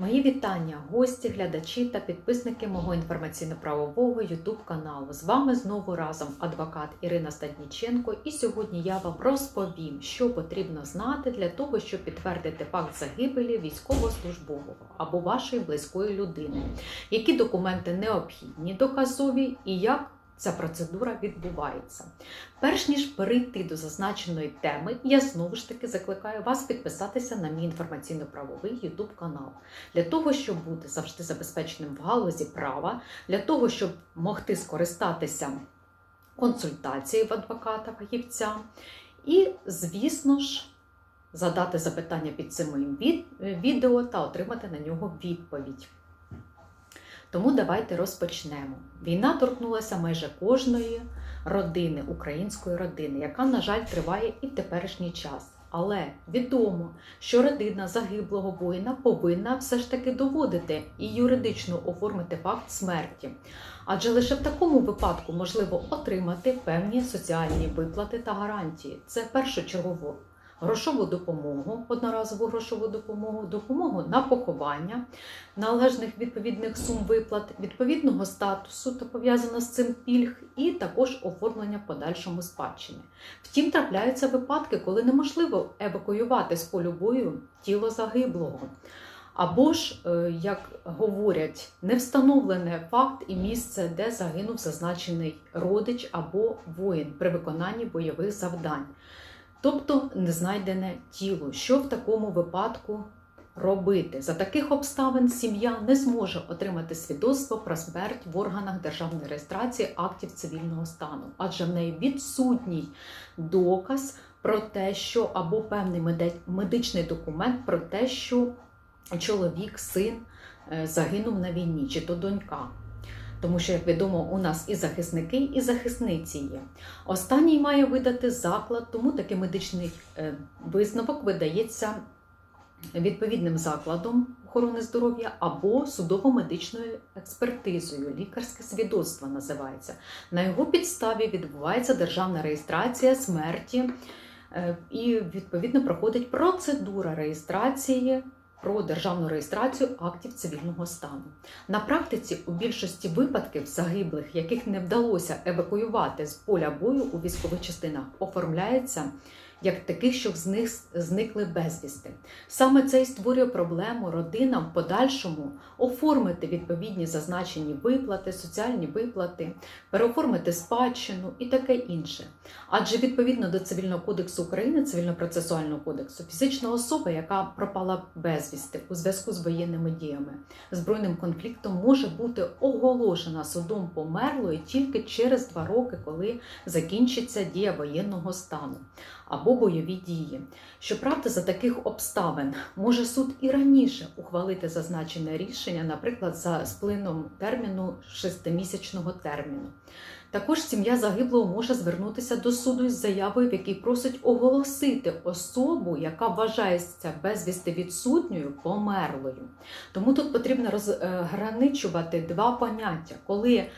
Мої вітання, гості, глядачі та підписники мого інформаційно-правового YouTube каналу. З вами знову разом адвокат Ірина Стадніченко. І сьогодні я вам розповім, що потрібно знати для того, щоб підтвердити факт загибелі військовослужбового або вашої близької людини, які документи необхідні, доказові і як. Ця процедура відбувається. Перш ніж перейти до зазначеної теми, я знову ж таки закликаю вас підписатися на мій інформаційно-правовий YouTube канал для того, щоб бути завжди забезпеченим в галузі права, для того, щоб могти скористатися консультацією в адвоката фахівця, і, звісно ж, задати запитання під цим моїм відео та отримати на нього відповідь. Тому давайте розпочнемо. Війна торкнулася майже кожної родини, української родини, яка, на жаль, триває і в теперішній час. Але відомо, що родина загиблого воїна повинна все ж таки доводити і юридично оформити факт смерті. Адже лише в такому випадку можливо отримати певні соціальні виплати та гарантії. Це першочергово грошову допомогу, одноразову грошову допомогу, допомогу на поховання, належних відповідних сум виплат, відповідного статусу та пов'язано з цим пільг, і також оформлення подальшому спадщини. Втім, трапляються випадки, коли неможливо евакуювати з полю бою тіло загиблого. Або ж, е, як говорять, не встановлене факт і місце, де загинув зазначений родич або воїн при виконанні бойових завдань. Тобто не знайдене тіло. Що в такому випадку робити? За таких обставин сім'я не зможе отримати свідоцтво про смерть в органах державної реєстрації актів цивільного стану, адже в неї відсутній доказ про те, що або певний медичний документ про те, що чоловік, син е, загинув на війні, чи то донька. Тому що, як відомо, у нас і захисники, і захисниці є. Останній має видати заклад, тому такий медичний е, висновок видається відповідним закладом охорони здоров'я або судово-медичною експертизою. Лікарське свідоцтво називається. На його підставі відбувається державна реєстрація смерті, е, і відповідно проходить процедура реєстрації. Про державну реєстрацію актів цивільного стану. На практиці у більшості випадків загиблих, яких не вдалося евакуювати з поля бою у військових частинах, оформляється як таких, що з них зникли безвісти. Саме це і створює проблему родинам в подальшому оформити відповідні зазначені виплати, соціальні виплати, переоформити спадщину і таке інше. Адже відповідно до Цивільного кодексу України, Цивільно-процесуального кодексу, фізична особа, яка пропала безвісти у зв'язку з воєнними діями, збройним конфліктом, може бути оголошена судом померлою тільки через два роки, коли закінчиться дія воєнного стану або бойові дії. Щоправда, за таких обставин може суд і раніше ухвалити зазначене рішення, наприклад, за сплином терміну шестимісячного терміну. Також сім'я загиблого може звернутися до суду із заявою, в якій просить оголосити особу, яка вважається безвісти відсутньою, померлою. Тому тут потрібно розграничувати два поняття, коли е,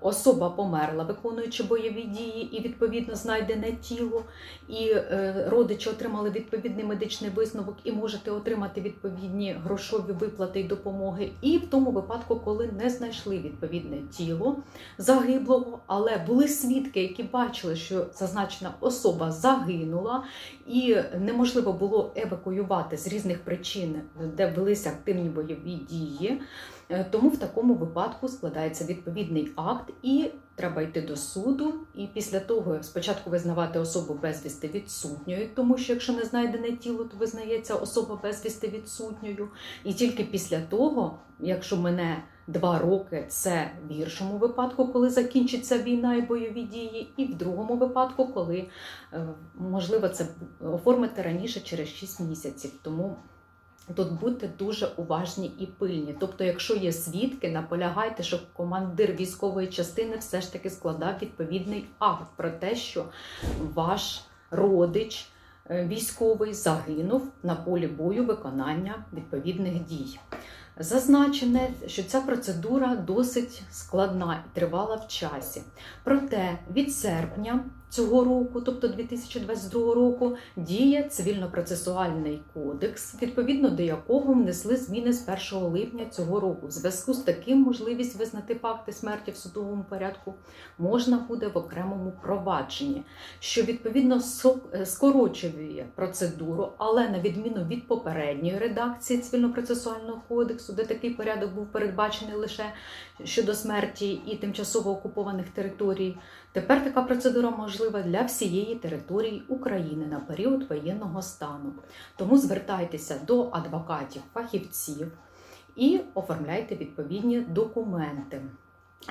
особа померла, виконуючи бойові дії, і відповідно знайдене тіло, і е, родичі отримали відповідний медичний висновок, і можете отримати відповідні грошові виплати і допомоги. І в тому випадку, коли не знайшли відповідне тіло загиблого, але були свідки, які бачили, що зазначена особа загинула, і неможливо було евакуювати з різних причин, де велися активні бойові дії. Е, Тому в такому випадку складається відповідний акт, і треба йти до суду. І після того спочатку визнавати особу безвісти відсутньою, тому що якщо не знайдене тіло, то визнається особа безвісти відсутньою. І тільки після того, якщо мене два роки, це в гіршому випадку, коли закінчиться війна і бойові дії, і в другому випадку, коли е, можливо це оформити раніше через 6 місяців. Тому Тут будьте дуже уважні і пильні. Тобто, якщо є свідки, наполягайте, щоб командир військової частини все ж таки складав відповідний акт про те, що ваш родич е, військовий загинув на полі бою виконання відповідних дій. Зазначене, що ця процедура досить складна і тривала в часі. Проте від серпня цього року, тобто 2022 року, діє цивільно-процесуальний кодекс, відповідно до якого внесли зміни з 1 липня цього року. В зв'язку з таким можливість визнати факти смерті в судовому порядку можна буде в окремому провадженні, що відповідно е, скорочує процедуру, але на відміну від попередньої редакції цивільно-процесуального кодексу, де такий порядок був передбачений лише щодо смерті і тимчасово окупованих територій. Тепер така процедура можлива для всієї території України на період воєнного стану. Тому звертайтеся до адвокатів, фахівців і оформляйте відповідні документи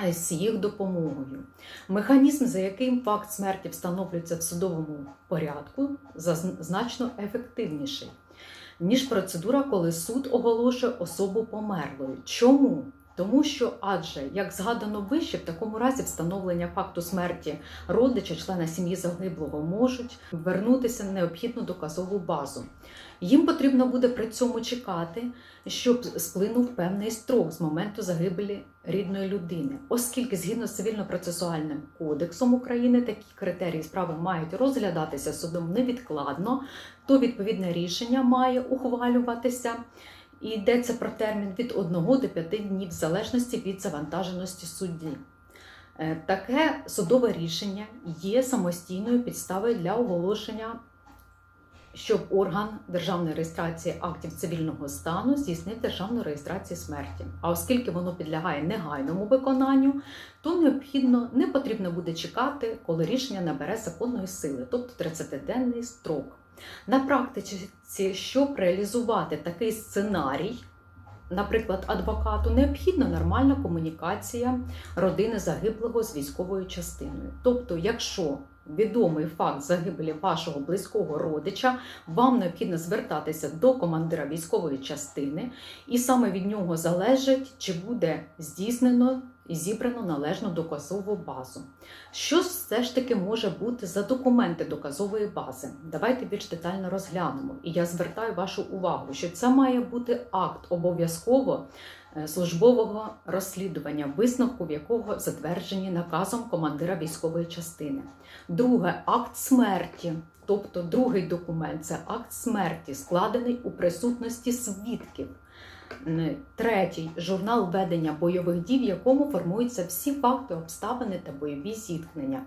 е, з їх допомогою. Механізм, за яким факт смерті встановлюється в судовому порядку, значно ефективніший, ніж процедура, коли суд оголошує особу померлою. Чому? Тому що, адже, як згадано вище, в такому разі встановлення факту смерті родича, члена сім'ї загиблого можуть вернутися в необхідну доказову базу. Їм потрібно буде при цьому чекати, щоб сплинув певний строк з моменту загибелі рідної людини, оскільки згідно з цивільно-процесуальним кодексом України такі критерії справи мають розглядатися судом невідкладно, то відповідне рішення має ухвалюватися. І йдеться про термін від 1 до 5 днів, в залежності від завантаженості судді. Е, Таке судове рішення є самостійною підставою для оголошення, щоб орган державної реєстрації актів цивільного стану здійснив державну реєстрацію смерті. А оскільки воно підлягає негайному виконанню, то необхідно не потрібно буде чекати, коли рішення набере законної сили, тобто 30-денний строк. На практиці, щоб реалізувати такий сценарій, наприклад, адвокату, необхідна нормальна комунікація родини загиблого з військовою частиною. Тобто, якщо відомий факт загибелі вашого близького родича, вам необхідно звертатися до командира військової частини, і саме від нього залежить, чи буде здійснено і зібрано належну доказову базу. Що все ж таки може бути за документи доказової бази? Давайте більш детально розглянемо. І я звертаю вашу увагу, що це має бути акт обов'язково е, службового розслідування, висновку в якого затверджені наказом командира військової частини. Друге акт смерті. Тобто другий документ це акт смерті, складений у присутності свідків. Третій журнал ведення бойових дій, в якому формуються всі факти, обставини та бойові зіткнення.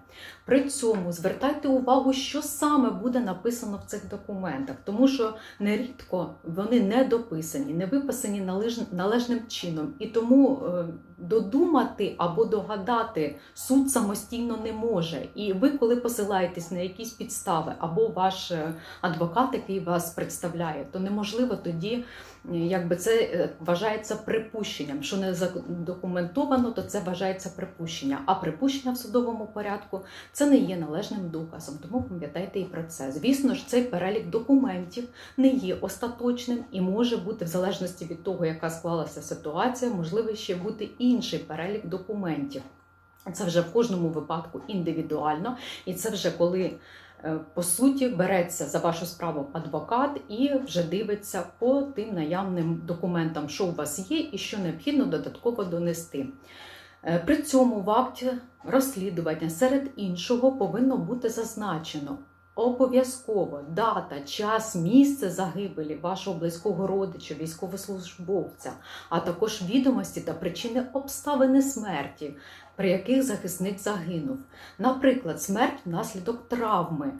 При цьому звертайте увагу, що саме буде написано в цих документах, тому що нерідко вони не дописані, не виписані належним чином, і тому е, додумати або догадати суд самостійно не може. І ви, коли посилаєтесь на якісь підстави, або ваш е, адвокат, який вас представляє, то неможливо тоді е, якби це е, вважається припущенням. Що не задокументовано, то це вважається припущення. А припущення в судовому порядку це не є належним доказом. Тому пам'ятайте і про це. Звісно ж, цей перелік документів не є остаточним і може бути в залежності від того, яка склалася ситуація, можливо ще бути інший перелік документів. Це вже в кожному випадку індивідуально, і це вже коли е, по суті береться за вашу справу адвокат і вже дивиться по тим наявним документам, що у вас є і що необхідно додатково донести. Е, При цьому в акті розслідування серед іншого повинно бути зазначено обов'язково дата, час, місце загибелі вашого близького родича, військовослужбовця, а також відомості та причини обставини смерті, при яких захисник загинув. Наприклад, смерть внаслідок травми,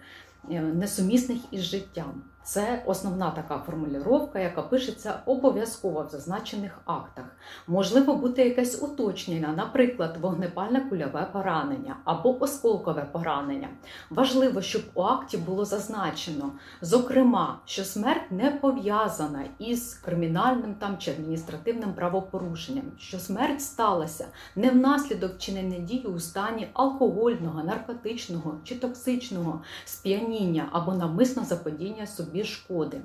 е, несумісних із життям. Це основна така формулювання, яка пишеться обов'язково в зазначених актах. Можливо бути якесь уточнення, наприклад, вогнепальне кульове поранення або осколкове поранення. Важливо, щоб у акті було зазначено, зокрема, що смерть не пов'язана із кримінальним там чи адміністративним правопорушенням, що смерть сталася не внаслідок вчинення дії у стані алкогольного, наркотичного чи токсичного сп'яніння або навмисно заподіння собі шкоди.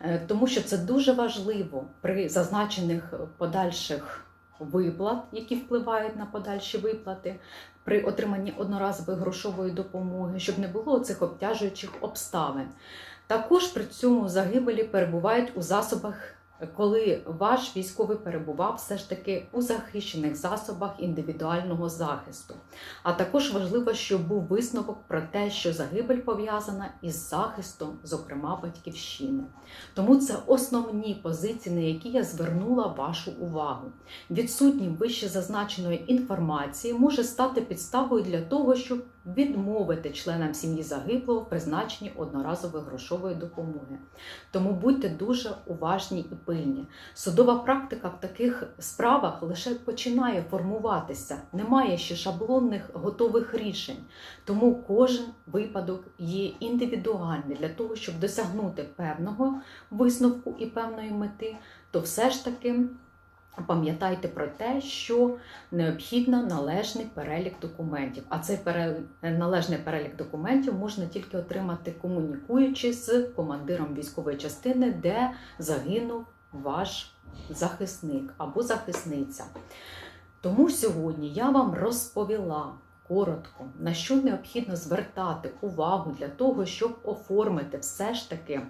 Е, Тому що це дуже важливо при зазначених подальших виплат, які впливають на подальші виплати, при отриманні одноразової грошової допомоги, щоб не було цих обтяжуючих обставин. Також при цьому загибелі перебувають у засобах коли ваш військовий перебував все ж таки у захищених засобах індивідуального захисту. А також важливо, щоб був висновок про те, що загибель пов'язана із захистом, зокрема батьківщини. Тому це основні позиції, на які я звернула вашу увагу. Відсутність вище зазначеної інформації може стати підставою для того, щоб відмовити членам сім'ї загиблого в призначенні одноразової грошової допомоги. Тому будьте дуже уважні і пильні. Судова практика в таких справах лише починає формуватися. Немає ще шаблонних готових рішень. Тому кожен випадок є індивідуальний для того, щоб досягнути певного висновку і певної мети, то все ж таки. Пам'ятайте про те, що необхідно належний перелік документів. А цей належний перелік документів можна тільки отримати комунікуючи з командиром військової частини, де загинув ваш захисник або захисниця. Тому сьогодні я вам розповіла коротко, на що необхідно звертати увагу для того, щоб оформити все ж таки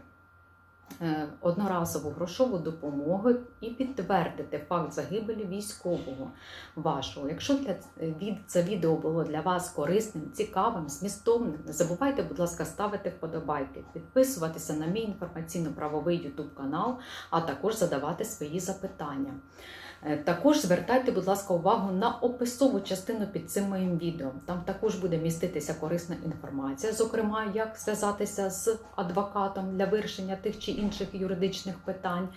одноразову грошову допомогу і підтвердити факт загибелі військового вашого. Якщо для від це відео було для вас корисним, цікавим, змістовним, не забувайте, будь ласка, ставити вподобайки, підписуватися на мій інформаційно-правовий YouTube канал, а також задавати свої запитання. Е, Також звертайте, будь ласка, увагу на описову частину під цим моїм відео. Там також буде міститися корисна інформація, зокрема, як зв'язатися з адвокатом для вирішення тих чи інших юридичних питань.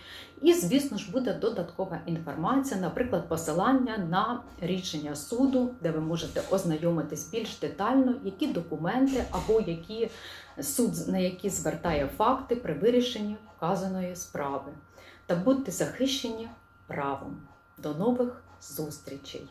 І, звісно ж, буде додаткова інформація, наприклад, посилання на рішення суду, де ви можете ознайомитись більш детально, які документи або які суд на які звертає факти при вирішенні вказаної справи. Та будьте захищені правом. До нових зустрічей!